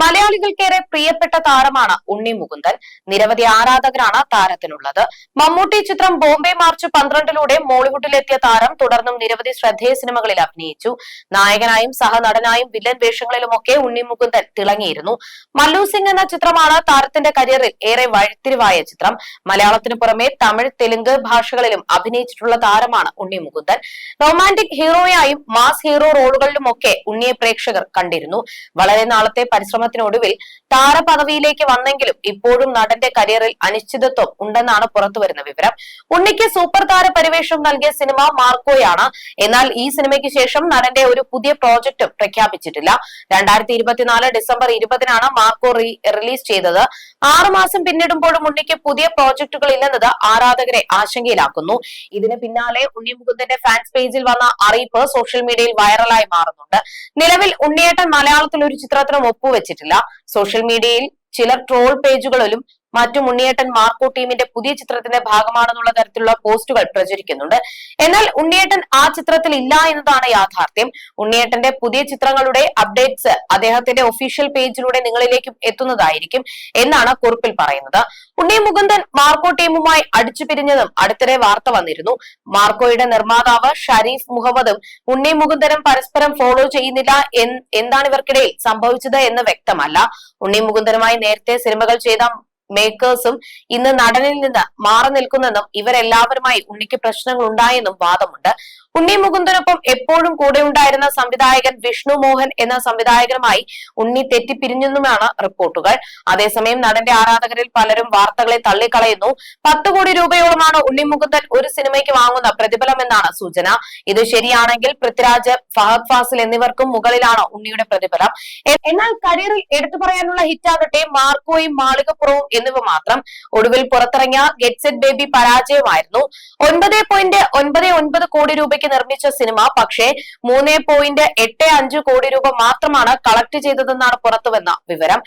മലയാളികൾക്കേറെ പ്രിയപ്പെട്ട താരമാണ് ഉണ്ണി മുകുന്ദൻ. നിരവധി ആരാധകരാണ് താരത്തിനുള്ളത്. മമ്മൂട്ടി ചിത്രം ബോംബെ മാർച്ച് പന്ത്രണ്ടിലൂടെ മോളിവുഡിലെത്തിയ താരം തുടർന്നും നിരവധി ശ്രദ്ധേയ സിനിമകളിൽ അഭിനയിച്ചു. നായകനായും സഹനടനായും വില്ലൻ വേഷങ്ങളിലുമൊക്കെ ഉണ്ണി മുകുന്ദൻ തിളങ്ങിയിരുന്നു. മല്ലു സിംഗ് എന്ന ചിത്രമാണ് താരത്തിന്റെ കരിയറിൽ ഏറെ വഴിത്തിരിവായ ചിത്രം. മലയാളത്തിനു പുറമെ തമിഴ് തെലുങ്ക് ഭാഷകളിലും അഭിനയിച്ചിട്ടുള്ള താരമാണ് ഉണ്ണി മുകുന്ദൻ. റൊമാന്റിക് ഹീറോയായും മാസ് ഹീറോ റോളുകളിലുമൊക്കെ ഉണ്ണിയെ പ്രേക്ഷകർ കണ്ടിരുന്നു. വളരെ നാളത്തെ പരിശ്രമത്തിനൊടുവിൽ താരപദവിയിലേക്ക് വന്നെങ്കിലും ഇപ്പോഴും നടന്റെ കരിയറിൽ അനിശ്ചിതത്വം ഉണ്ടെന്നാണ് പുറത്തുവരുന്ന വിവരം. ഉണ്ണിക്ക് സൂപ്പർ താര പരിവേഷം നൽകിയ സിനിമ മാർക്കോയാണ്. എന്നാൽ ഈ സിനിമയ്ക്ക് ശേഷം നടന്റെ ഒരു പുതിയ പ്രോജക്റ്റും പ്രഖ്യാപിച്ചിട്ടില്ല. രണ്ടായിരത്തി ഇരുപത്തിനാല് ഡിസംബർ ഇരുപതിനാണ് മാർക്കോ റിലീസ് ചെയ്തത്. ആറുമാസം പിന്നിടുമ്പോഴും ഉണ്ണിക്ക് പുതിയ പ്രോജക്റ്റുകൾ ഇല്ലെന്നത് ആരാധകരെ ആശങ്കയിലാക്കുന്നു. ഇതിന് പിന്നാലെ ഉണ്ണി മുകുന്ദന്റെ ഫാൻസ് പേജിൽ വന്ന അറിയിപ്പ് സോഷ്യൽ മീഡിയയിൽ വൈറലായി മാറുന്നുണ്ട്. നിലവിൽ ഉണ്ണിയേട്ടൻ മലയാളത്തിൽ ഒരു ചിത്രത്തിനും ഒപ്പുവെച്ചിട്ടില്ല സോഷ്യൽ മീഡിയയിൽ ചില ട്രോൾ പേജുകളിലും മറ്റും ഉണ്ണിയേട്ടൻ മാർക്കോ ടീമിന്റെ പുതിയ ചിത്രത്തിന്റെ ഭാഗമാണെന്നുള്ള തരത്തിലുള്ള പോസ്റ്റുകൾ പ്രചരിക്കുന്നുണ്ട്. എന്നാൽ ഉണ്ണിയേട്ടൻ ആ ചിത്രത്തിൽ ഇല്ല എന്നതാണ് യാഥാർത്ഥ്യം. ഉണ്ണിയേട്ടന്റെ പുതിയ ചിത്രങ്ങളുടെ അപ്ഡേറ്റ്സ് അദ്ദേഹത്തിന്റെ ഒഫീഷ്യൽ പേജിലൂടെ നിങ്ങളിലേക്ക് എത്തുന്നതായിരിക്കും എന്നാണ് കുറിപ്പിൽ പറയുന്നത്. ഉണ്ണി മുകുന്ദൻ മാർക്കോ ടീമുമായി അടിച്ചു പിരിഞ്ഞതും അടുത്തിടെ വാർത്ത വന്നിരുന്നു. മാർക്കോയുടെ നിർമ്മാതാവ് ഷരീഫ് മുഹമ്മദും ഉണ്ണി മുകുന്ദനും പരസ്പരം ഫോളോ ചെയ്യുന്നില്ല എന്താണ് ഇവർക്കിടയിൽ സംഭവിച്ചത് എന്ന് വ്യക്തമല്ല. ഉണ്ണി മുകുന്ദനുമായി നേരത്തെ സിനിമകൾ ചെയ്ത മേക്കേഴ്സും ഇന്ന് നടനിൽ നിന്ന് മാറി നിൽക്കുന്നെന്നും ഇവരെല്ലാവരുമായി ഉണ്ണിക്ക് പ്രശ്നങ്ങൾ ഉണ്ടായെന്നും വാദമുണ്ട്. ഉണ്ണി മുകുന്ദനൊപ്പം എപ്പോഴും കൂടെ ഉണ്ടായിരുന്ന സംവിധായകൻ വിഷ്ണു മോഹൻ എന്ന സംവിധായകനുമായി ഉണ്ണി തെറ്റിപ്പിരിഞ്ഞെന്നുമാണ് റിപ്പോർട്ടുകൾ. അതേസമയം നടന്റെ ആരാധകരിൽ പലരും വാർത്തകളെ തള്ളിക്കളയുന്നു. പത്ത് കോടി രൂപയോളമാണ് ഉണ്ണി മുകുന്ദൻ ഒരു സിനിമയ്ക്ക് വാങ്ങുന്ന പ്രതിഫലമെന്നാണ് സൂചന. ഇത് ശരിയാണെങ്കിൽ പൃഥ്വിരാജ് ഫഹദ് ഫാസിൽ എന്നിവർക്കും മുകളിലാണ് ഉണ്ണിയുടെ പ്രതിഫലം. എന്നാൽ കരിയറിൽ എടുത്തു പറയാനുള്ള ഹിറ്റാകട്ടെ മാർക്കോയും മാളികപ്പുറവും എന്നിവ മാത്രം. ഒടുവിൽ പുറത്തിറങ്ങിയ ഗെറ്റ് സെറ്റ് ബേബി പരാജയമായിരുന്നു. ഒൻപത് പോയിന്റ് ഒൻപത് ഒൻപത് കോടി രൂപയ്ക്ക് നിർമ്മിച്ച സിനിമ പക്ഷേ മൂന്ന് പോയിന്റ് എട്ട് അഞ്ച് കോടി രൂപ മാത്രമാണ് കളക്ട് ചെയ്തതെന്നാണ് പുറത്തുവന്ന വിവരം.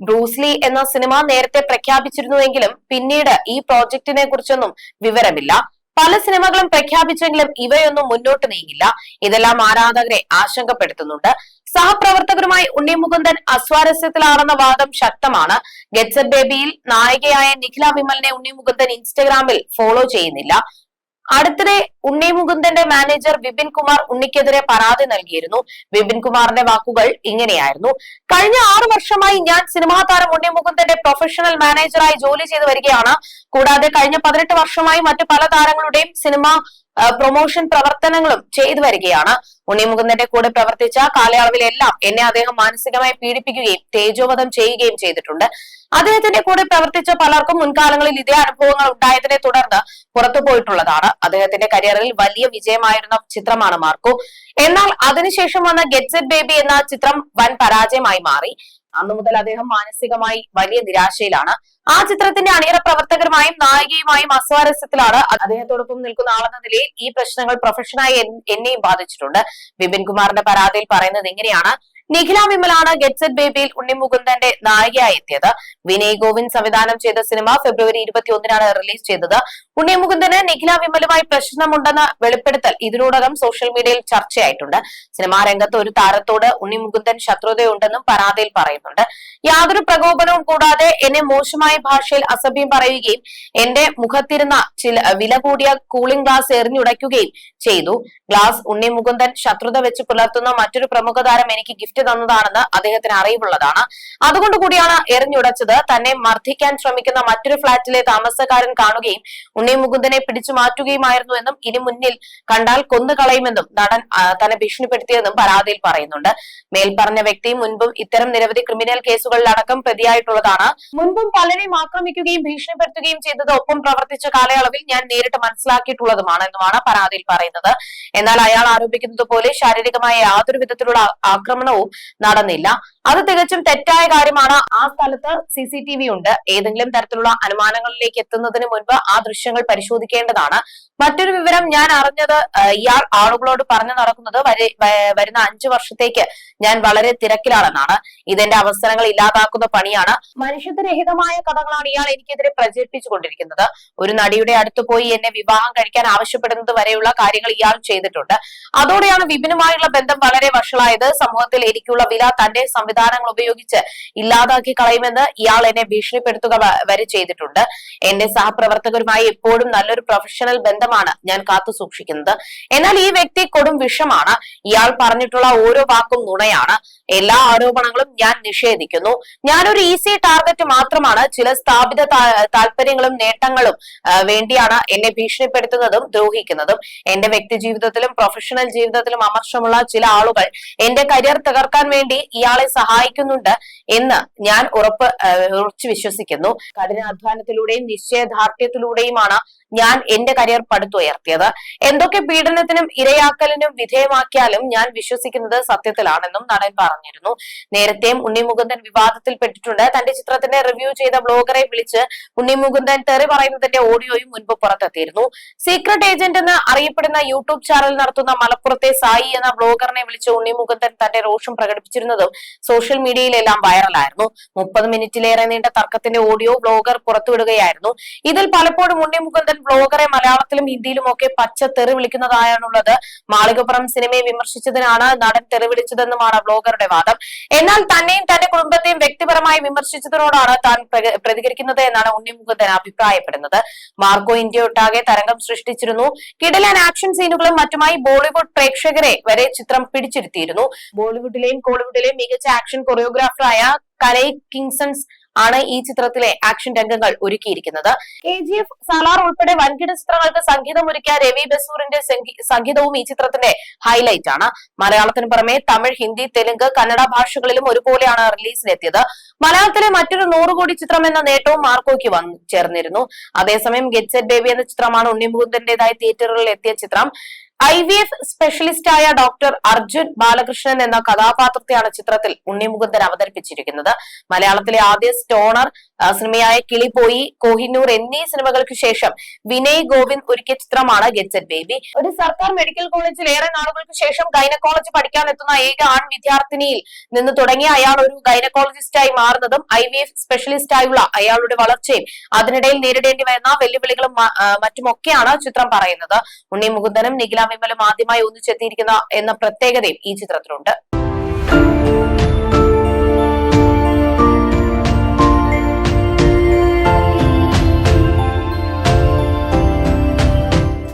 ബ്രൂസ്ലി എന്ന സിനിമ നേരത്തെ പ്രഖ്യാപിച്ചിരുന്നുവെങ്കിലും പിന്നീട് ഈ പ്രോജക്റ്റിനെ കുറിച്ചൊന്നും വിവരമില്ല. പല സിനിമകളും പ്രഖ്യാപിച്ചെങ്കിലും ഇവയൊന്നും മുന്നോട്ട് നീങ്ങില്ല. ഇതെല്ലാം ആരാധകരെ ആശങ്കപ്പെടുത്തുന്നുണ്ട്. സഹപ്രവർത്തകരുമായി ഉണ്ണി മുകുന്ദൻ അസ്വാരസ്യത്തിലാണെന്ന വാദം ശക്തമാണ്. ഗെറ്റ്സ് ബേബിയിൽ നായികയായ നിഖില വിമലിനെ ഉണ്ണി മുകുന്ദൻ ഇൻസ്റ്റഗ്രാമിൽ ഫോളോ ചെയ്യുന്നില്ല. അടുത്തിടെ ഉണ്ണി മുകുന്ദന്റെ മാനേജർ വിപിൻ കുമാർ ഉണ്ണിക്കെതിരെ പരാതി നൽകിയിരുന്നു. വിപിൻ കുമാറിന്റെ വാക്കുകൾ ഇങ്ങനെയായിരുന്നു. കഴിഞ്ഞ ആറു വർഷമായി ഞാൻ സിനിമാ താരം ഉണ്ണി മുകുന്ദന്റെ പ്രൊഫഷണൽ മാനേജറായി ജോലി ചെയ്തു വരികയാണ്. കൂടാതെ കഴിഞ്ഞ പതിനെട്ട് വർഷമായി മറ്റു പല താരങ്ങളുടെയും സിനിമ പ്രൊമോഷൻ പ്രവർത്തനങ്ങളും ചെയ്തു വരികയാണ്. ഉണ്ണിമുകുന്ദന്റെ കൂടെ പ്രവർത്തിച്ച കാലയളവിലെല്ലാം എന്നെ അദ്ദേഹം മാനസികമായി പീഡിപ്പിക്കുകയും തേജോവധം ചെയ്യുകയും ചെയ്തിട്ടുണ്ട്. അദ്ദേഹത്തിന്റെ കൂടെ പ്രവർത്തിച്ച പലർക്കും മുൻകാലങ്ങളിൽ ഇതേ അനുഭവങ്ങൾ ഉണ്ടായതിനെ തുടർന്ന് പുറത്തു പോയിട്ടുള്ളതാണ്. അദ്ദേഹത്തിന്റെ കരിയറിൽ വലിയ വിജയമായിരുന്ന ചിത്രമാണ് മാർക്കോ. എന്നാൽ അതിനുശേഷം വന്ന ഗെറ്റ്സെറ്റ് ബേബി എന്ന ചിത്രം വൻ പരാജയമായി മാറി. അന്നു മുതൽ അദ്ദേഹം മാനസികമായി വലിയ നിരാശയിലാണ്. ആ ചിത്രത്തിന്റെ അണിയറ പ്രവർത്തകരുമായും നായികയുമായും അസ്വാരസ്യത്തിലാണ് അദ്ദേഹത്തോടൊപ്പം നിൽക്കുന്ന ആളെന്ന നിലയിൽ ഈ പ്രശ്നങ്ങൾ പ്രൊഫഷനായി എന്നെയും ബാധിച്ചിട്ടുണ്ട്. വിപിൻ കുമാറിന്റെ പരാതിയിൽ പറയുന്നത് എങ്ങനെയാണ് നിഖില വിമലാണ് ഗെറ്റ്സെറ്റ് ബേബിയിൽ ഉണ്ണി ഉണ്ണിമുകുന്ദന്റെ നായികയായി എത്തിയത്. വിനയ് ഗോവിന്ദ് സംവിധാനം ചെയ്ത സിനിമ ഫെബ്രുവരി ഇരുപത്തി ഒന്നിനാണ് റിലീസ് ചെയ്തത്. ഉണ്ണിമുകുന്ദന് നിഖില വിമലുമായി പ്രശ്നമുണ്ടെന്ന വെളിപ്പെടുത്തൽ ഇതിനോടകം സോഷ്യൽ മീഡിയയിൽ ചർച്ചയായിട്ടുണ്ട്. സിനിമാ രംഗത്ത് ഒരു താരത്തോട് ഉണ്ണി ഉണ്ണിമുകുന്ദൻ ശത്രുതയുണ്ടെന്നും പരാതിയിൽ പറയുന്നുണ്ട്. യാതൊരു പ്രകോപനവും കൂടാതെ എന്നെ മോശമായ ഭാഷയിൽ അസഭ്യം പറയുകയും എന്റെ മുഖത്തിരുന്ന ചില വില കൂടിയ കൂളിംഗ് ഗ്ലാസ് എറിഞ്ഞുടയ്ക്കുകയും ചെയ്തു. ഗ്ലാസ് ഉണ്ണി മുകുന്ദൻ ശത്രുത വെച്ച് പുലർത്തുന്ന മറ്റൊരു പ്രമുഖ താരം എനിക്ക് ഗിഫ്റ്റ് തന്നതാണെന്ന് അദ്ദേഹത്തിന് അറിവുള്ളതാണ്. അതുകൊണ്ട് കൂടിയാണ് എറിഞ്ഞുടച്ചത്. തന്നെ മർദ്ദിക്കാൻ ശ്രമിക്കുന്ന മറ്റൊരു ഫ്ളാറ്റിലെ താമസക്കാരൻ കാണുകയും ഉണ്ണി മുകുന്ദനെ പിടിച്ചു മാറ്റുകയുമായിരുന്നു എന്നും ഇനി മുന്നിൽ കണ്ടാൽ കൊന്നുകളയുമെന്നും നടൻ തന്നെ ഭീഷണിപ്പെടുത്തിയെന്നും പരാതിയിൽ പറയുന്നുണ്ട്. മേൽപ്പറഞ്ഞ വ്യക്തി മുൻപും ഇത്തരം നിരവധി ക്രിമിനൽ കേസുകളിലടക്കം പ്രതിയായിട്ടുള്ളതാണ്. മുൻപും പലരെയും ആക്രമിക്കുകയും ഭീഷണിപ്പെടുത്തുകയും ചെയ്തത് ഒപ്പം പ്രവർത്തിച്ച കാലയളവിൽ ഞാൻ നേരിട്ട് മനസ്സിലാക്കിയിട്ടുള്ളതുമാണ് എന്നുമാണ് പരാതിയിൽ പറയുന്നത്. എന്നാൽ അയാൾ ആരോപിക്കുന്നത് പോലെ ശാരീരികമായ യാതൊരു വിധത്തിലുള്ള ആക്രമണവും നടന്നില്ല. അത് തികച്ചും തെറ്റായ കാര്യമാണ്. ആ സ്ഥലത്ത് സി സി ടി വി ഉണ്ട്. ഏതെങ്കിലും തരത്തിലുള്ള അനുമാനങ്ങളിലേക്ക് എത്തുന്നതിന് മുൻപ് ആ ദൃശ്യങ്ങൾ പരിശോധിക്കേണ്ടതാണ്. മറ്റൊരു വിവരം ഞാൻ അറിഞ്ഞത് ഇയാൾ ആളുകളോട് പറഞ്ഞു നടക്കുന്നത് വരുന്ന അഞ്ചു വർഷത്തേക്ക് ഞാൻ വളരെ തിരക്കിലാണെന്നാണ്. ഇതെന്റെ അവസരങ്ങൾ ഇല്ലാതാക്കുന്ന പണിയാണ്. മനുഷ്യത്വരഹിതമായ കഥകളാണ് ഇയാൾ എനിക്കെതിരെ പ്രചരിപ്പിച്ചുകൊണ്ടിരിക്കുന്നത്. ഒരു നടിയുടെ അടുത്ത് പോയി എന്നെ വിവാഹം കഴിക്കാൻ ആവശ്യപ്പെടുന്നത് വരെയുള്ള കാര്യങ്ങൾ ഇയാൾ ചെയ്തിട്ടുണ്ട്. അതോടെയാണ് വിപിനുമായുള്ള ബന്ധം വളരെ വഷളായത്. സമൂഹത്തിൽ എനിക്കുള്ള വില തന്റെ സംവിധാനങ്ങൾ ഉപയോഗിച്ച് ഇല്ലാതാക്കി കളയുമെന്ന് ഇയാൾ എന്നെ ഭീഷണിപ്പെടുത്തുക വരെ ചെയ്തിട്ടുണ്ട്. എന്റെ സഹപ്രവർത്തകരുമായി എപ്പോഴും നല്ലൊരു പ്രൊഫഷണൽ ബന്ധമാണ് ഞാൻ കാത്തു സൂക്ഷിക്കുന്നത്. എന്നാൽ ഈ വ്യക്തി കൊടും വിഷമാണ്. ഇയാൾ പറഞ്ഞിട്ടുള്ള ഓരോ വാക്കും നുണയാണ്. എല്ലാ ആരോപണങ്ങളും ഞാൻ നിഷേധിക്കുന്നു. ഞാനൊരു ഈസി ടാർഗറ്റ് മാത്രമാണ്. ചില സ്ഥാപിത താല്പര്യങ്ങളും നേട്ടങ്ങളും വേണ്ടിയാണ് എന്നെ ഭീഷണിപ്പെടുത്തുന്നതും ദ്രോഹിക്കുന്നതും. എന്റെ വ്യക്തി ജീവിതത്തിലും പ്രൊഫഷണൽ ജീവിതത്തിലും അമർഷമുള്ള ചില ആളുകൾ എന്റെ കരിയർ തകർക്കാൻ വേണ്ടി ഇയാളെ സഹായിക്കുന്നുണ്ട് എന്ന് ഞാൻ ഉറപ്പ് ഉറച്ചു വിശ്വസിക്കുന്നു. കഠിനാധ്വാനത്തിലൂടെയും നിശ്ചയദാർഢ്യത്തിലൂടെയുമാണ് ഞാൻ എന്റെ കരിയർ പടുത്തുയർത്തിയത്. എന്തൊക്കെ പീഡനത്തിനും ഇരയാക്കലിനും വിധേയമാക്കിയാലും ഞാൻ വിശ്വസിക്കുന്നത് സത്യത്തിലാണെന്നും നടൻ പറഞ്ഞിരുന്നു. നേരത്തെയും ഉണ്ണി മുകുന്ദൻ വിവാദത്തിൽപ്പെട്ടിട്ടുണ്ട് തന്റെ ചിത്രത്തിന്റെ റിവ്യൂ ചെയ്ത ബ്ലോഗറെ വിളിച്ച് ഉണ്ണി മുകുന്ദൻ തെറി പറയുന്നതിന്റെ ഓഡിയോയും മുൻപ് പുറത്തെത്തിയിരുന്നു. സീക്രട്ട് ഏജന്റ് എന്ന് അറിയപ്പെടുന്ന യൂട്യൂബ് ചാനൽ നടത്തുന്ന മലപ്പുറത്തെ സായി എന്ന ബ്ലോഗറിനെ വിളിച്ച് ഉണ്ണി മുകുന്ദൻ തന്റെ രോഷം പ്രകടിപ്പിച്ചിരുന്നതും സോഷ്യൽ മീഡിയയിലെല്ലാം വൈറലായിരുന്നു. മുപ്പത് മിനിറ്റിലേറെ നീണ്ട തർക്കത്തിന്റെ ഓഡിയോ ബ്ലോഗർ പുറത്തുവിടുകയായിരുന്നു. ഇതിൽ പലപ്പോഴും ഉണ്ണി മുകുന്ദൻ ബ്ലോഗറെ മലയാളത്തിലും ഹിന്ദിയിലും ഒക്കെ പച്ച തെറി വിളിക്കുന്നതായാണുള്ളത് മാളികപ്പുറം സിനിമയെ വിമർശിച്ചതിനാണ് നടൻ തെറി വിളിച്ചതെന്നുമാണ് വ്ലോഗറുടെ വാദം. എന്നാൽ തന്നെയും തന്റെ കുടുംബത്തെയും വ്യക്തിപരമായി വിമർശിച്ചതിനോടാണ് താൻ പ്രതികരിക്കുന്നത് എന്നാണ് ഉണ്ണി മുകുന്ദൻ അഭിപ്രായപ്പെടുന്നത്. മാർഗോ ഇന്ത്യ ഒട്ടാകെ തരംഗം സൃഷ്ടിച്ചിരുന്നു. കിടലൻ ആക്ഷൻ സീനുകളും മറ്റുമായി ബോളിവുഡ് പ്രേക്ഷകരെ വരെ ചിത്രം പിടിച്ചിരുത്തിയിരുന്നു. ബോളിവുഡിലെയും കോളിവുഡിലെയും മികച്ച ആക്ഷൻ കൊറിയോഗ്രാഫറായ കലൈ കിങ്സൺസ് ആണ് ഈ ചിത്രത്തിലെ ആക്ഷൻ രംഗങ്ങൾ ഒരുക്കിയിരിക്കുന്നത്. കെ ജി എഫ് സലാർ ഉൾപ്പെടെ വൻകിട ചിത്രങ്ങൾക്ക് സംഗീതം ഒരുക്കിയ രവി ബസൂറിന്റെ സംഗീതവും ഈ ചിത്രത്തിന്റെ ഹൈലൈറ്റ് ആണ്. മലയാളത്തിന് പുറമെ തമിഴ് ഹിന്ദി തെലുങ്ക് കന്നഡ ഭാഷകളിലും ഒരുപോലെയാണ് റിലീസിനെത്തിയത്. മലയാളത്തിലെ മറ്റൊരു നൂറ് കോടി ചിത്രം എന്ന നേട്ടവും മാർക്കോയ്ക്ക് വന്നു ചേർന്നിരുന്നു. അതേസമയം ഗെറ്റ് സെറ്റ് ബേബി എന്ന ചിത്രമാണ് ഉണ്ണിമുകുന്ദന്റേതായി തിയേറ്ററുകളിൽ എത്തിയ ചിത്രം. ഐ വി എഫ് സ്പെഷ്യലിസ്റ്റായ ഡോക്ടർ അർജുൻ ബാലകൃഷ്ണൻ എന്ന കഥാപാത്രത്തെയാണ് ചിത്രത്തിൽ ഉണ്ണിമുകുന്ദൻ അവതരിപ്പിച്ചിരിക്കുന്നത്. മലയാളത്തിലെ ആദ്യ സ്റ്റോണർ സിനിമയായ കിളിപോയി കോഹിനൂർ എന്നീ സിനിമകൾക്ക് ശേഷം വിനയ് ഗോവിന്ദ് ഒരുക്കിയ ചിത്രമാണ് ഗെറ്റ് സെറ്റ് ബേബി. ഒരു സർക്കാർ മെഡിക്കൽ കോളേജിൽ ഏറെ നാളുകൾക്ക് ശേഷം ഗൈനക്കോളജി പഠിക്കാൻ എത്തുന്ന ഏക ആൺ വിദ്യാർത്ഥിനിയിൽ നിന്ന് തുടങ്ങി അയാൾ ഒരു ഗൈനക്കോളജിസ്റ്റായി മാറുന്നതും ഐ വി എഫ് സ്പെഷ്യലിസ്റ്റായുള്ള അയാളുടെ വളർച്ചയും അതിനിടയിൽ നേരിടേണ്ടി വരുന്ന വെല്ലുവിളികളും മറ്റുമൊക്കെയാണ് ചിത്രം പറയുന്നത്. ഉണ്ണി മുകുന്ദനും നിഖില വിമലും ആദ്യമായി ഒന്നിച്ചെത്തിയിരിക്കുന്ന എന്ന പ്രത്യേകതയും ഈ ചിത്രത്തിലുണ്ട്.